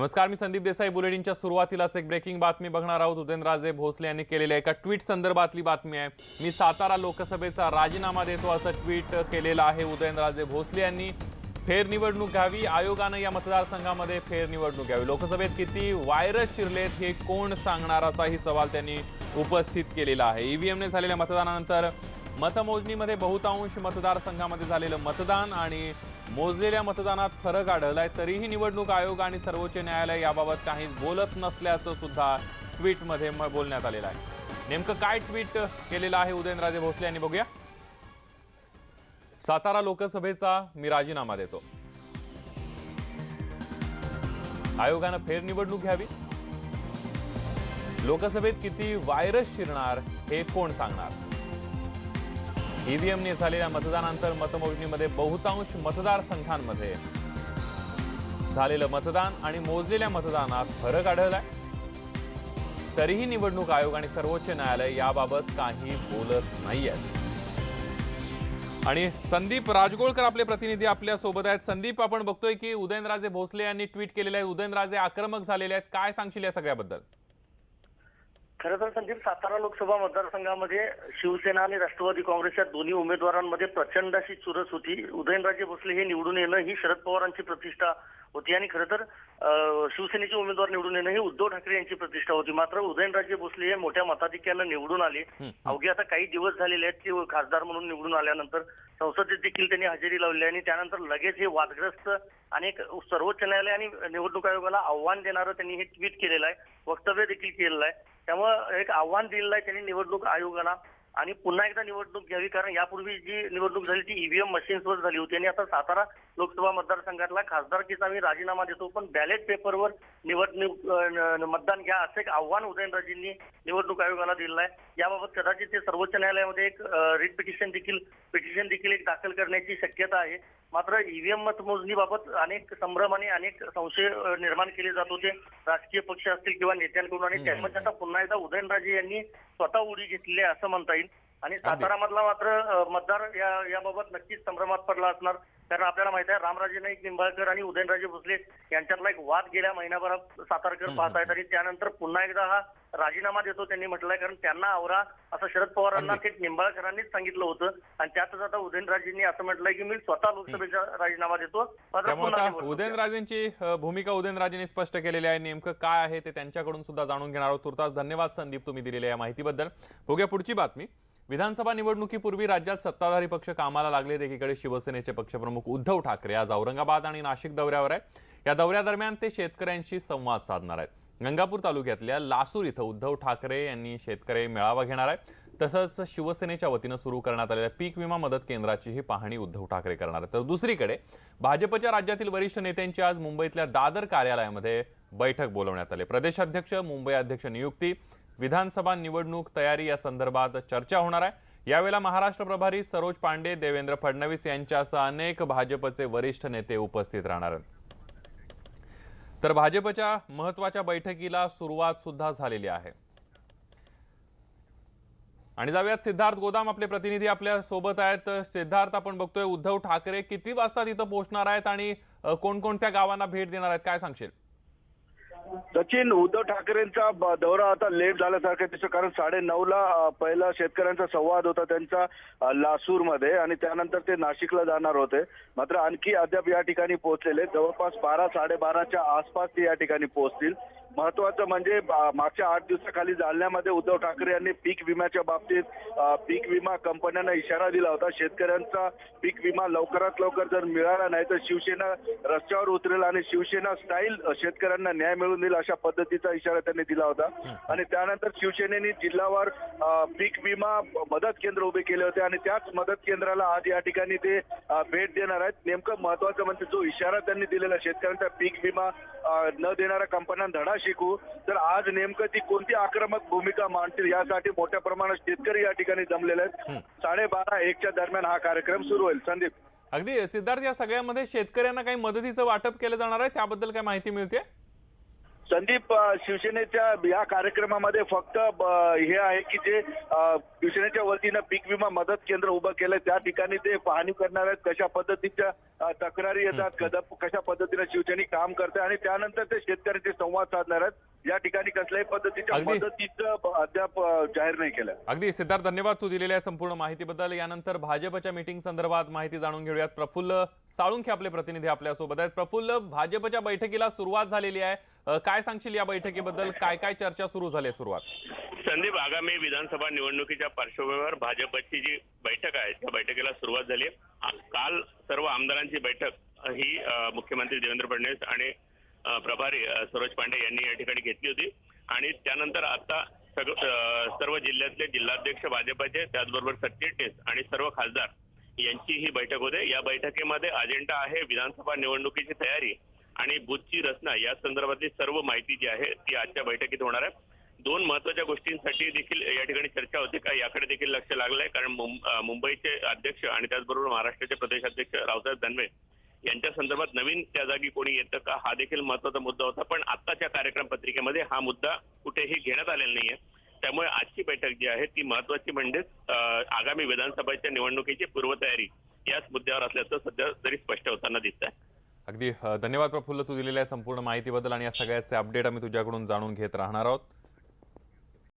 नमस्कार मी संदीप देसाई बुलेटिनच्या सुरुवातीलाच एक ब्रेकिंग बातमी बघणार आहोत. उदयनराजे भोसले यांनी केलेल्या एका ट्विट संदर्भातली बातमी आहे. मी सातारा लोकसभेचा राजीनामा देतो असं ट्विट केलेलं आहे उदयनराजे भोसले यांनी. फेरनिवडणूक घ्यावी आयोगानं या मतदारसंघामध्ये फेरनिवडणूक घ्यावी. लोकसभेत किती व्हायरस शिरलेत हे कोण सांगणार असाही सवाल त्यांनी उपस्थित केलेला आहे. ईव्हीएमने झालेल्या मतदानानंतर मतमोजणीमध्ये बहुतांश मतदारसंघामध्ये झालेलं मतदान आणि मोजलेल्या मतदानात फरक आढळलाय. तरीही निवडणूक आयोग आणि सर्वोच्च न्यायालय याबाबत काही बोलत नसल्याचं सुद्धा ट्विटमध्ये बोलण्यात आलेलं आहे. नेमकं काय ट्विट केलेलं आहे उदयनराजे भोसले यांनी बघूया. सातारा लोकसभेचा मी राजीनामा देतो. आयोगानं फेरनिवडणूक घ्यावी. लोकसभेत किती व्हायरस शिरणार हे कोण सांगणार? ईव्हीएमने झालेल्या मतदानानंतर मतमोजणीमध्ये बहुतांश मतदारसंघांमध्ये झालेलं मतदान आणि मोजलेल्या मतदानात फरक आढळलाय. तरीही निवडणूक आयोग आणि सर्वोच्च न्यायालय याबाबत काही बोलत नाहीये आणि संदीप राजगोळकर आपले प्रतिनिधी आपल्यासोबत आहेत. संदीप आपण बघतोय की उदयनराजे भोसले यांनी ट्विट केलेले आहे. उदयनराजे आक्रमक झालेले आहेत. काय सांगशील या सगळ्याबद्दल? खरं तर संदीप सातारा लोकसभा मतदारसंघामध्ये शिवसेना आणि राष्ट्रवादी काँग्रेसच्या दोन्ही उमेदवारांमध्ये प्रचंड अशी चुरस होती. उदयनराजे भोसले हे निवडून येणं ही शरद पवारांची प्रतिष्ठा होती आणि खरं तर शिवसेनेचे उमेदवार निवडून येणं ही उद्धव ठाकरे यांची प्रतिष्ठा होती. मात्र उदयनराजे भोसले हे मोठ्या मताधिक्यानं निवडून आले. अवघे आता काही दिवस झालेले आहेत की खासदार म्हणून निवडून आल्यानंतर संसदेत देखील त्यांनी हजेरी लावली आणि त्यानंतर लगेच हे वादग्रस्त अनेक सर्वोच्च न्यायालय आणि निवडणूक आयोगाला आव्हान देणारं त्यांनी हे ट्विट केलेलं आहे. वक्तव्य देखील केलेलं आहे. त्यामुळं एक आव्हान दिलेलं आहे त्यांनी निवडणूक आयोगाला. आणि पुन्हा एकदा निवडणूक घ्यावी कारण यापूर्वी जी निवडणूक झाली ती ईव्हीएम मशीन्सवर झाली होती आणि आता सातारा लोकसभा मतदारसंघातला खासदारकीचा मी राजीनामा देतो. पण बॅलेट पेपरवर निवडणूक मतदान घ्या असं एक आव्हान उदयनराजेंनी निवडणूक आयोगाला दिलेलं आहे. याबाबत कदाचित ते सर्वोच्च न्यायालयामध्ये एक रिट पिटिशन देखील पिटिशन देखील एक दाखल करण्याची शक्यता आहे. मात्र ईव्हीएम मतमोजणीबाबत अनेक संभ्रम आणि अनेक संशय निर्माण केले जात होते. राजकीय पक्ष असतील किंवा नेत्यांकडून आणि त्यामध्ये आता पुन्हा एकदा उदयनराजे यांनी स्वतः उडी घेतली आहे असं म्हणता येईल. आणि सातारा मधला मात्र मतदार या याबाबत नक्कीच संभ्रमात पडला असणार. कारण आपल्याला माहीत आहे रामराजे नाईक निंबाळकर आणि उदयनराजे भोसले यांच्यातला एक वाद गेल्या महिनाभरात सातारकर पाहत आहेत. आणि त्यानंतर पुन्हा एकदा हा राजीनामा देतो त्यांनी म्हटलंय. कारण त्यांना आवरा असं शरद पवारांना थेट निंबाळकरांनीच सांगितलं होतं. आणि त्यातच आता उदयनराजेंनी असं म्हटलंय की मी स्वतः लोकसभेचा राजीनामा देतो. उदयनराजेंची भूमिका उदयनराजेंनी स्पष्ट केलेली आहे. नेमकं काय आहे ते त्यांच्याकडून सुद्धा जाणून घेणार आहोत. तुर्तास धन्यवाद संदीप तुम्ही दिलेल्या या माहितीबद्दल. बघूया पुढची बातमी. विधानसभा निवडणुकीपूर्वी राज्यात सत्ताधारी पक्ष कामाला लागलेत एकीकडे शिवसेनेचे पक्षप्रमुख उद्धव ठाकरे आज औरंगाबाद आणि नाशिक दौऱ्यावर आहे या दौऱ्यादरम्यान ते शेतकऱ्यांशी संवाद साधणार आहेत. गंगापूर तालुक्यातल्या लासूर इथं उद्धव ठाकरे यांनी शेतकरी मेळावा घेणार आहे तसंच शिवसेनेच्या वतीनं सुरू करण्यात आलेल्या पीक विमा मदत केंद्राचीही पाहणी उद्धव ठाकरे करणार आहेत. तर दुसरीकडे भाजपच्या राज्यातील वरिष्ठ नेत्यांची आज मुंबईतल्या दादर कार्यालयामध्ये बैठक बोलवण्यात आली. प्रदेशाध्यक्ष मुंबई अध्यक्ष नियुक्ती विधानसभा निवडणूक तयारी या संदर्भात चर्चा होणार आहे. यावेळेला महाराष्ट्र प्रभारी सरोज पांडे देवेंद्र फडणवीस यांच्यासह अनेक भाजपचे वरिष्ठ नेते उपस्थित राहणार आहेत. तर भाजपच्या महत्त्वाच्या बैठकीला सुरुवात सुद्धा झालेली आहे. आणि जाऊयात सिद्धार्थ गोदाम आपले प्रतिनिधी आपल्यासोबत आहेत. सिद्धार्थ आपण बघतोय उद्धव ठाकरे किती वाजता तिथं पोहोचणार आहेत आणि कोणकोणत्या गावांना भेट देणार आहेत काय सांगशील? सचिन उद्धव ठाकरेंचा दौरा आता लेट झाल्यासारखं दिसतो कारण साडे ला पहिला शेतकऱ्यांचा संवाद होता त्यांचा लासूर लासूरमध्ये आणि त्यानंतर ते नाशिकला जाणार होते. मात्र आणखी अद्याप या ठिकाणी पोहोचलेले जवळपास बारा साडेबाराच्या आसपास ते या ठिकाणी पोहोचतील. महत्वाचं म्हणजे मागच्या आठ दिवसाखाली जालन्यामध्ये उद्धव ठाकरे यांनी पीक विम्याच्या बाबतीत पीक विमा कंपन्यांना इशारा दिला होता. शेतकऱ्यांचा पीक विमा लवकरात लवकर जर मिळाला नाही तर शिवसेना रस्त्यावर उतरेल आणि शिवसेना स्टाईल शेतकऱ्यांना न्याय मिळवून देईल अशा पद्धतीचा इशारा त्यांनी दिला होता. आणि त्यानंतर शिवसेनेने जिल्हावार पीक विमा मदत केंद्र उभे केले होते आणि त्याच मदत केंद्राला आज या ठिकाणी ते भेट देणार आहेत. नेमकं महत्वाचं म्हणजे जो इशारा त्यांनी दिलेला शेतकऱ्यांचा पीक विमा न देणाऱ्या कंपन्यांना धडा शिकू तर आज नेमकं ती कोणती आक्रमक भूमिका मांडतील यासाठी मोठ्या प्रमाणात शेतकरी या ठिकाणी जमलेले आहेत. साडेबारा एकच्या दरम्यान हा कार्यक्रम सुरू होईल. संदीप. अगदी सिद्धार्थ या सगळ्यामध्ये शेतकऱ्यांना काही मदतीचं वाटप केलं जाणार आहे त्याबद्दल काय माहिती मिळते? संदीप शिवसेनेच्या या कार्यक्रमामध्ये फक्त हे आहे की जे शिवसेनेच्या वतीनं पीक विमा मदत केंद्र उभं केलंय त्या ठिकाणी ते पाहणी करणार आहेत कशा पद्धतीच्या तक्रारी येतात कदा- कशा पद्धतीने शिवसैनिक काम करते आणि त्यानंतर ते शेतकऱ्यांचे संवाद साधणार आहेत. या ठिकाणी कसल्याही पद्धतीच्या अगदी. मदतीचं अद्याप अ, जाहीर नाही केलं. अगदी. सिद्धार्थ धन्यवाद तू दिलेल्या संपूर्ण माहितीबद्दल. यानंतर भाजपच्या मीटिंग संदर्भात माहिती जाणून घेऊयात. प्रफुल्ल साळुंखे आपले प्रतिनिधी आपल्यासोबत आहेत. प्रफुल्ल भाजपच्या बैठकीला सुरुवात झालेली आहे. अ, काय सांगशील या बैठकीबद्दल? काय काय चर्चा सुरू झाली आहे सुरुवात? संदीप आगामी विधानसभा निवडणुकीच्या पार्श्वभूमीवर भाजपची जी बैठक आहे त्या बैठकीला सुरुवात झाली आहे. काल सर्व आमदारांची बैठक ही मुख्यमंत्री देवेंद्र फडणवीस आणि प्रभारी सरोज पांडे यांनी या ठिकाणी घेतली होती. आणि त्यानंतर आता सग- सर्व जिल्ह्यातले जिल्हाध्यक्ष भाजपचे त्याचबरोबर सरचिटणीस आणि सर्व खासदार यांची ही बैठक होते. या बैठकीमध्ये अजेंडा आहे विधानसभा निवडणुकीची तयारी आणि बुथची रचना या संदर्भातली सर्व माहिती जी आहे ती आजच्या बैठकीत होणार आहे. दोन महत्त्वाच्या गोष्टींसाठी देखील या ठिकाणी चर्चा होती का? याकडे देखील लक्ष लागलंय. कारण मुंबईचे अध्यक्ष आणि त्याचबरोबर महाराष्ट्राचे प्रदेशाध्यक्ष रावसाहेब दानवे यांच्या संदर्भात नवीन त्या जागी कोणी येतं का? हा देखील महत्त्वाचा मुद्दा होता. पण आत्ताच्या कार्यक्रम पत्रिकेमध्ये हा मुद्दा कुठेही घेण्यात आलेला नाहीये. त्यामुळे आजची बैठक जी आहे ती महत्वाची म्हणजेच आगामी विधानसभेच्या निवडणुकीची पूर्वतयारी याच मुद्द्यावर असल्याचं सध्या तरी स्पष्ट होताना दिसत आहे अगदी धन्यवाद प्रफुल्ल. तू दिलेल्या संपूर्ण माहितीबद्दल आणि या सगळ्याचे अपडेट आम्ही तुझ्याकडून जाणून घेत राहणार आहोत.